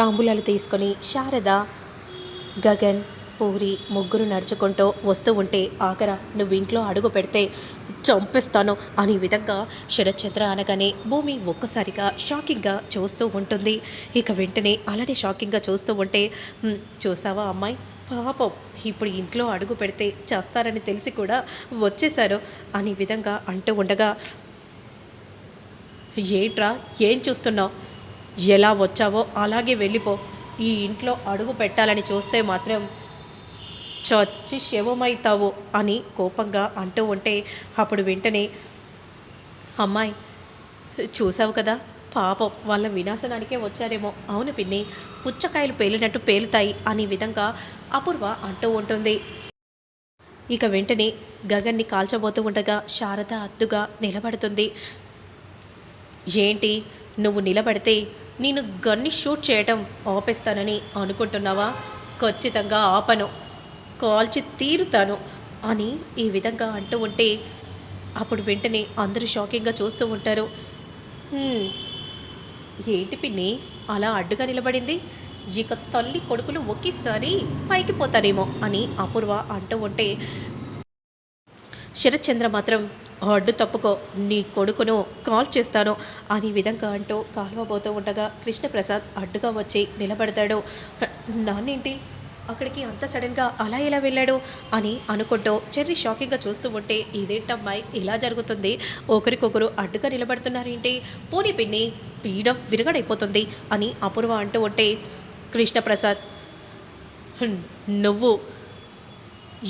తాంబూలాలు తీసుకొని శారద గగన్ పూరి ముగ్గురు నడుచుకుంటూ వస్తూ ఉంటే ఆఖర నువ్వు ఇంట్లో అడుగు పెడితే చంపిస్తాను అనే విధంగా శరత్చంద్ర అనగానే భూమి ఒక్కసారిగా షాకింగ్గా చూస్తూ ఉంటుంది. ఇక వెంటనే అలానే షాకింగ్గా చూస్తూ ఉంటే చూసావా అమ్మాయి? పాపం ఇప్పుడు ఇంట్లో అడుగు పెడితే చేస్తారని తెలిసి కూడా వచ్చేశారు అనే విధంగా అంటూ ఉండగా ఏంట్రా ఏం చూస్తున్నావు? ఎలా వచ్చావో అలాగే వెళ్ళిపో. ఈ ఇంట్లో అడుగు పెట్టాలని చూస్తే మాత్రం చచ్చి శవమైతావు అని కోపంగా అంటూ ఉంటే అప్పుడు వెంటనే అమ్మాయి చూసావు కదా పాపం వాళ్ళ వినాశనానికే వచ్చారేమో. అవును పిన్ని పుచ్చకాయలు పేలినట్టు పేలుతాయి అనే విధంగా అపూర్వ అంటూ ఉంటుంది. ఇక వెంటనే గగన్ని కాల్చబోతూ ఉండగా శారద అద్దుగా నిలబడుతుంది. ఏంటి? నువ్వు నిలబడితే నేను గన్ని షూట్ చేయటం ఆపేస్తానని అనుకుంటున్నావా? ఖచ్చితంగా ఆపను. కాల్చి తీరుతాను అని ఈ విధంగా అంటూ ఉంటే అప్పుడు వెంటనే అందరూ షాకింగ్గా చూస్తూ ఉంటారు. ఏంటి పిన్ని? అలా అడ్డుగా నిలబడింది? ఇక తల్లి కొడుకులు ఒకేసారి పైకి పోతారేమో అని అపూర్వ అంటూ ఉంటే శరత్చంద్ర మాత్రం అడ్డు తప్పుకో నీ కొడుకును కాల్ చేస్తాను అని విధంగా అంటూ కాలువబోతూ ఉండగా కృష్ణప్రసాద్ అడ్డుగా వచ్చి నిలబడతాడు. నాన్నేంటి? అక్కడికి అంత సడన్గా అలా ఎలా వెళ్ళాడు? అని అనుకుంటూ చెర్రీ షాకింగ్గా చూస్తూ ఉంటే ఇదేంటమ్మాయి? ఇలా జరుగుతుంది. ఒకరికొకరు అడ్డుగా నిలబడుతున్నారేంటి? పోనీ పిన్ని పీడం విరగడైపోతుంది అని అపూర్వ అంటూ ఉంటే కృష్ణప్రసాద్ నువ్వు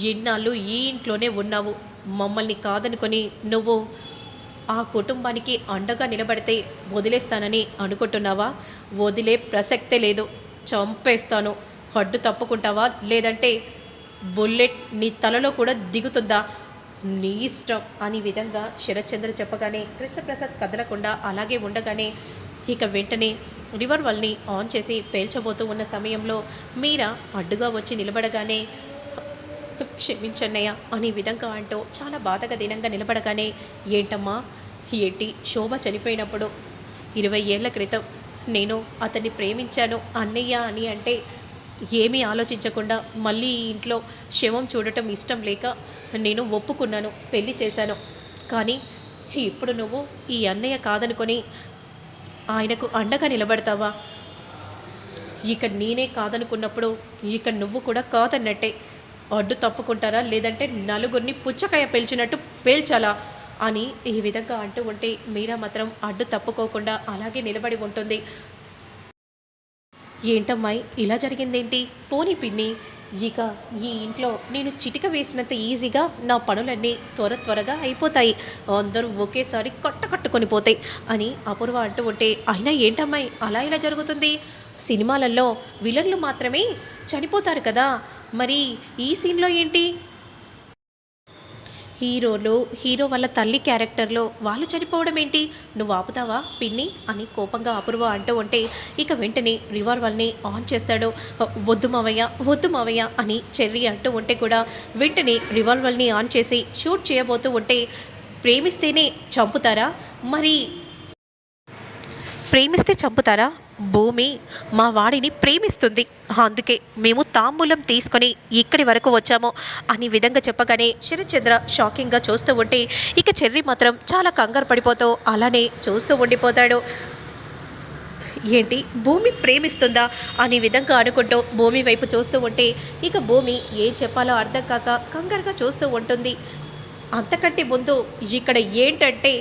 ఇన్నాళ్ళు ఈ ఇంట్లోనే ఉన్నావు. మమ్మల్ని కాదనుకొని నువ్వు ఆ కుటుంబానికి అండగా నిలబడితే వదిలేస్తానని అనుకుంటున్నావా? వదిలే ప్రసక్తే లేదు. చంపేస్తాను. హడ్డు తప్పుకుంటావా? లేదంటే బుల్లెట్ నీ తలలో కూడా దిగుతుందా? నీ ఇష్టం అనే విధంగా శరత్చంద్ర చెప్పగానే కృష్ణప్రసాద్ కదలకుండా అలాగే ఉండగానే ఇక వెంటనే రివర్వల్ని ఆన్ చేసి పేల్చబోతూ ఉన్న సమయంలో మీరా అడ్డుగా వచ్చి నిలబడగానే క్షమించన్నయ్య అనే విధంగా అంటూ చాలా బాధగా దీనంగా నిలబడగానే ఏంటమ్మా? ఏంటి? శోభ చనిపోయినప్పుడు ఇరవై ఏళ్ళ క్రితం నేను అతన్ని ప్రేమించాను అన్నయ్య అని అంటే ఏమీ ఆలోచించకుండా మళ్ళీ ఈ ఇంట్లో శవం చూడటం ఇష్టం లేక నేను ఒప్పుకున్నాను పెళ్ళి చేశాను. కానీ ఇప్పుడు నువ్వు ఈ అన్నయ్య కాదనుకొని ఆయనకు అండగా నిలబడతావా? ఇక నేనే కాదనుకున్నప్పుడు ఇక నువ్వు కూడా కాదన్నట్టే అడ్డు తప్పుకుంటారా? లేదంటే నలుగురిని పుచ్చకాయ పేల్చినట్టు పేల్చాలా? అని ఈ విధంగా అంటూ ఉంటే మీరా మాత్రం అడ్డు తప్పుకోకుండా అలాగే నిలబడి ఉంటుంది. ఏంటమ్మాయి ఇలా జరిగిందేంటి? పోనీ పిన్ని ఇక ఈ ఇంట్లో నేను చిటిక వేసినంత ఈజీగా నా పనులన్నీ త్వర త్వరగా అయిపోతాయి. అందరూ ఒకేసారి కట్ట కట్టుకొని పోతాయి అని అపూర్వ అంటూ ఉంటే అయినా ఏంటమ్మాయి అలా ఇలా జరుగుతుంది? సినిమాలలో విలన్లు మాత్రమే చనిపోతారు కదా. మరి ఈ సీన్లో ఏంటి? హీరోలు హీరో వాళ్ళ తల్లి క్యారెక్టర్లో వాళ్ళు చనిపోవడం ఏంటి? నువ్వు ఆపుతావా పిన్ని అని కోపంగా అపూర్వ అంటూ ఉంటే ఇక వెంటనే రివాల్వర్ని ఆన్ చేస్తాడు. వద్దు మావయ్య వద్దు మావయ్య అని చెర్రీ అంటూ ఉంటే కూడా వెంటనే రివాల్వర్ని ఆన్ చేసి షూట్ చేయబోతూ ఉంటే ప్రేమిస్తేనే చంపుతారా? మరి ప్రేమిస్తే చంపుతారా? భూమి మా వాడిని ప్రేమిస్తుంది. అందుకే మేము తాంబూలం తీసుకొని ఇక్కడి వరకు వచ్చాము అని విధంగా చెప్పగానే శరత్చంద్ర షాకింగ్గా చూస్తూ ఉంటే ఇక చెర్రీ మాత్రం చాలా కంగారు పడిపోతూ అలానే చూస్తూ ఉండిపోతాడు. ఏంటి? భూమి ప్రేమిస్తుందా? అనే విధంగా అనుకుంటూ భూమి వైపు చూస్తూ ఉంటే ఇక భూమి ఏం చెప్పాలో అర్థం కాక కంగారుగా చూస్తూ ఉంటుంది. అంతకంటే ముందు ఇక్కడ ఏంటంటే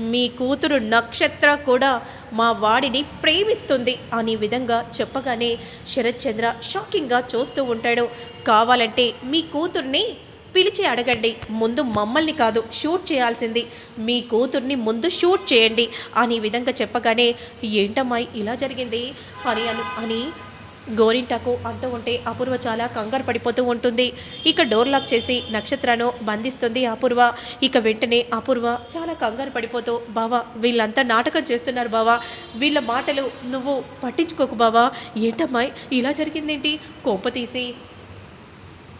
మీ కూతురు నక్షత్ర కూడా మా వాడిని ప్రేమిస్తుంది అనే విధంగా చెప్పగానే శరత్చంద్ర షాకింగ్గా చూస్తూ ఉంటాడు. కావాలంటే మీ కూతుర్ని పిలిచి అడగండి. ముందు మమ్మల్ని కాదు షూట్ చేయాల్సింది. మీ కూతుర్ని ముందు షూట్ చేయండి అనే విధంగా చెప్పగానే ఏంటమ్మాయి ఇలా జరిగింది? అని అని గోరింటాకు అంటూ ఉంటే అపూర్వ చాలా కంగారు పడిపోతూ ఉంటుంది. ఇక డోర్ లాక్ చేసి నక్షత్రను బంధిస్తుంది అపూర్వ. ఇక వెంటనే అపూర్వ చాలా కంగారు పడిపోతూ బావా వీళ్ళంతా నాటకం చేస్తున్నారు బావా. వీళ్ళ మాటలు నువ్వు పట్టించుకోకు బావా. ఏంటమ్మాయి ఇలా జరిగిందేంటి? కొంప తీసి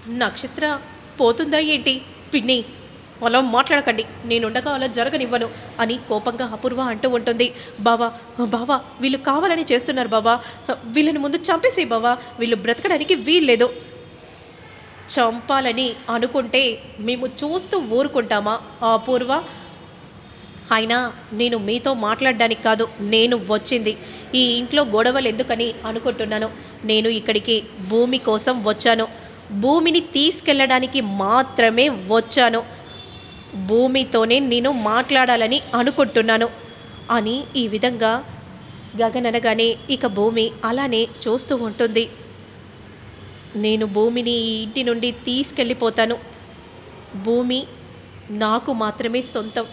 నక్షత్ర పోతుందా ఏంటి? పిన్ని అలా మాట్లాడకండి. నేనుండగా అలా జరగనివ్వను అని కోపంగా అపూర్వ అంటూ ఉంటుంది. బావా బావా వీళ్ళు కావాలని చేస్తున్నారు బావా. వీళ్ళని ముందు చంపేసే బావా. వీళ్ళు బ్రతకడానికి వీల్లేదు. చంపాలని అనుకుంటే మేము చూస్తూ ఊరుకుంటామా? అపూర్వ అయినా నేను మీతో మాట్లాడడానికి కాదు నేను వచ్చింది. ఈ ఇంట్లో గొడవలు ఎందుకని అనుకుంటున్నాను. నేను ఇక్కడికి భూమి కోసం వచ్చాను. భూమిని తీసుకెళ్ళడానికి మాత్రమే వచ్చాను. భూమితోనే నేను మాట్లాడాలని అనుకుంటున్నాను. అని ఈ విధంగా గగననగానే ఇక భూమి అలానే చూస్తూ ఉంటుంది. నేను భూమిని ఈ ఇంటి నుండి తీసుకెళ్ళిపోతాను. భూమి నాకు మాత్రమే సొంతం.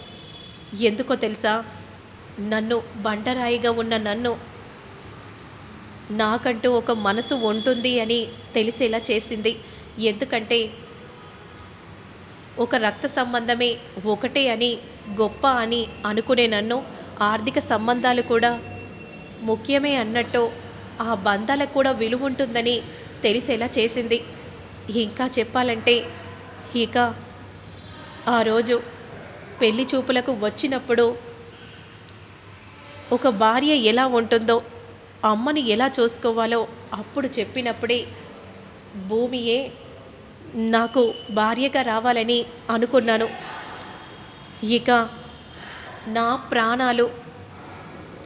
ఎందుకో తెలుసా? నన్ను బండరాయిగా ఉన్న నన్ను నాకంటూ ఒక మనసు ఉంటుంది అని తెలిసేలా చేసింది. ఎందుకంటే ఒక రక్త సంబంధమే ఒకటే అని గొప్ప అని అనుకునే నన్ను ఆర్థిక సంబంధాలు కూడా ముఖ్యమే అన్నట్టు ఆ బంధాలకు కూడా విలువ ఉంటుందని తెలిసేలా చేసింది. ఇంకా చెప్పాలంటే ఇక ఆ రోజు పెళ్ళి చూపులకు వచ్చినప్పుడు ఒక భార్య ఎలా ఉంటుందో అమ్మని ఎలా చూసుకోవాలో అప్పుడు చెప్పినప్పుడే భూమియే నాకు భార్యగా రావాలని అనుకున్నాను. ఇక నా ప్రాణాలు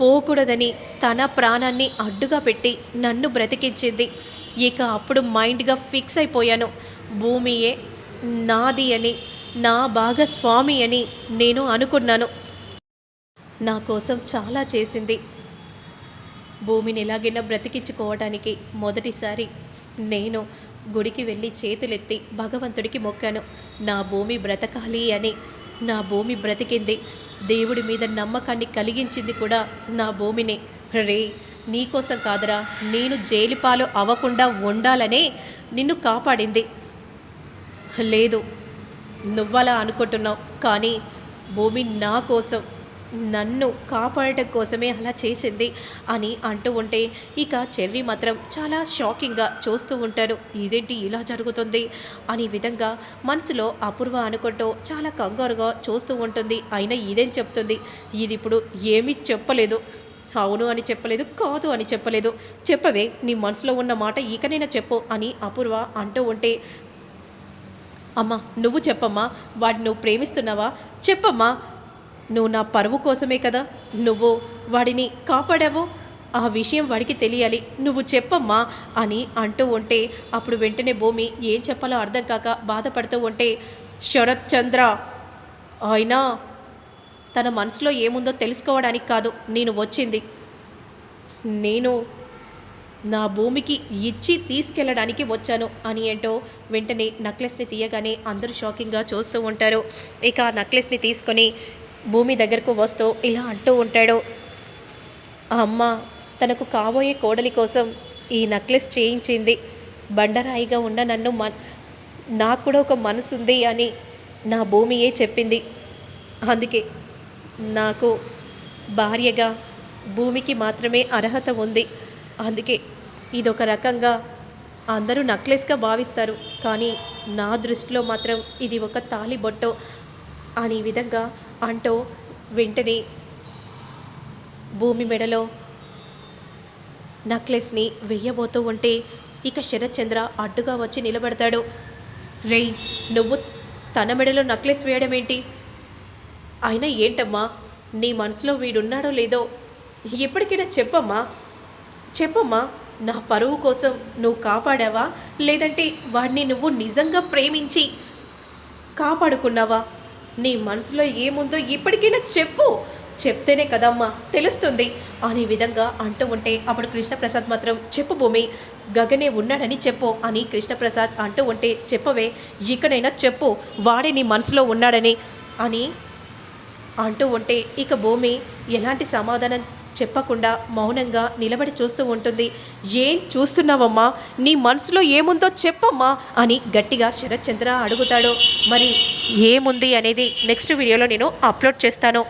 పోకూడదని తన ప్రాణాన్ని అడ్డుగా పెట్టి నన్ను బ్రతికించింది. ఇక అప్పుడు మైండ్గా ఫిక్స్ అయిపోయాను. భూమియే నాది అని నా భాగస్వామి అని నేను అనుకున్నాను. నా కోసం చాలా చేసింది. భూమిని ఎలాగైనా బ్రతికించుకోవడానికి మొదటిసారి నేను గుడికి వెళ్ళి చేతులెత్తి భగవంతుడికి మొక్కాను. నా భూమి బ్రతకాలి అని నా భూమి బ్రతికింది. దేవుడి మీద నమ్మకాన్ని కలిగించింది కూడా నా భూమిని. రే నీకోసం కాదురా నేను జైలుపాలు అవ్వకుండా ఉండాలనే నిన్ను కాపాడింది. లేదు నువ్వలా అనుకుంటున్నావు కానీ భూమి నా కోసం. నన్ను కాపాడటం కోసమే అలా చేసింది అని అంటూ ఉంటే ఇక చెర్రీ మాత్రం చాలా షాకింగ్గా చూస్తూ ఉంటారు. ఇదేంటి ఇలా జరుగుతుంది? అనే విధంగా మనసులో అపూర్వ అనుకుంటూ చాలా కంగారుగా చూస్తూ ఉంటుంది. అయినా ఇదేం చెప్తుంది? ఇది ఇప్పుడు ఏమీ చెప్పలేదు. అవును అని చెప్పలేదు కాదు అని చెప్పలేదు. చెప్పవే నీ మనసులో ఉన్న మాట ఇకనైనా చెప్పు అని అపూర్వ అంటూ ఉంటే అమ్మా నువ్వు చెప్పమ్మా వాడిని నువ్వు ప్రేమిస్తున్నావా? చెప్పమ్మా నువ్వు నా పరువు కోసమే కదా నువ్వు వాడిని కాపాడావు? ఆ విషయం వాడికి తెలియాలి. నువ్వు చెప్పమ్మా అని అంటూ ఉంటే అప్పుడు వెంటనే భూమి ఏం చెప్పాలో అర్థం కాక బాధపడుతూ ఉంటే శరత్ చంద్ర అయినా తన మనసులో ఏముందో తెలుసుకోవడానికి కాదు నేను వచ్చింది. నేను నా భూమికి ఇచ్చి తీసుకెళ్ళడానికి వచ్చాను అని ఏంటో వెంటనే నక్లెస్ని తీయగానే అందరూ షాకింగ్గా చూస్తూ ఉంటారు. ఇక ఆ నక్లెస్ని తీసుకొని భూమి దగ్గరకు వస్తూ ఇలా అంటూ ఉంటాడు. ఆ అమ్మ తనకు కాబోయే కోడలి కోసం ఈ నెక్లెస్ చేయించింది. బండరాయిగా ఉన్న నన్ను మన్ నాకు కూడా ఒక మనసు ఉంది అని నా భూమియే చెప్పింది. అందుకే నాకు భార్యగా భూమికి మాత్రమే అర్హత ఉంది. అందుకే ఇదొక రకంగా అందరూ నక్లెస్గా భావిస్తారు. కానీ నా దృష్టిలో మాత్రం ఇది ఒక తాలి బొట్టో అని విధంగా అంటూ వెంటనే భూమి మెడలో నక్లెస్ని వెయ్యబోతూ ఉంటే ఇక శరత్చంద్ర అడ్డుగా వచ్చి నిలబడతాడు. రేయ్ నువ్వు తన మెడలో నక్లెస్ వేయడం ఏంటి? అయినా ఏంటమ్మా నీ మనసులో వీడున్నాడో లేదో ఎప్పటికైనా చెప్పమ్మా. చెప్పమ్మా నా పరువు కోసం నువ్వు కాపాడావా? లేదంటే వాడిని నువ్వు నిజంగా ప్రేమించి కాపాడుకున్నావా? నీ మనసులో ఏముందో ఇప్పటికైనా చెప్పు. చెప్తేనే కదమ్మా తెలుస్తుంది. అనే విధంగా అంటూ ఉంటే అప్పుడు కృష్ణప్రసాద్ మాత్రం చెప్పు భూమి గగనే ఉన్నాడని చెప్పు అని కృష్ణప్రసాద్ అంటూ ఉంటే చెప్పవే ఇకనైనా చెప్పు వాడే నీ మనసులో ఉన్నాడని అని అంటూ ఉంటే ఇక భూమి ఎలాంటి సమాధానం చెప్పకుండా మౌనంగా నిలబడి చూస్తూ ఉంటుంది. ఏం చూస్తున్నావమ్మా? నీ మనసులో ఏముందో చెప్పమ్మా అని గట్టిగా శరత్చంద్ర అడుగుతాడు. మరి ఏముంది అనేది నెక్స్ట్ వీడియోలో నేను అప్లోడ్ చేస్తాను.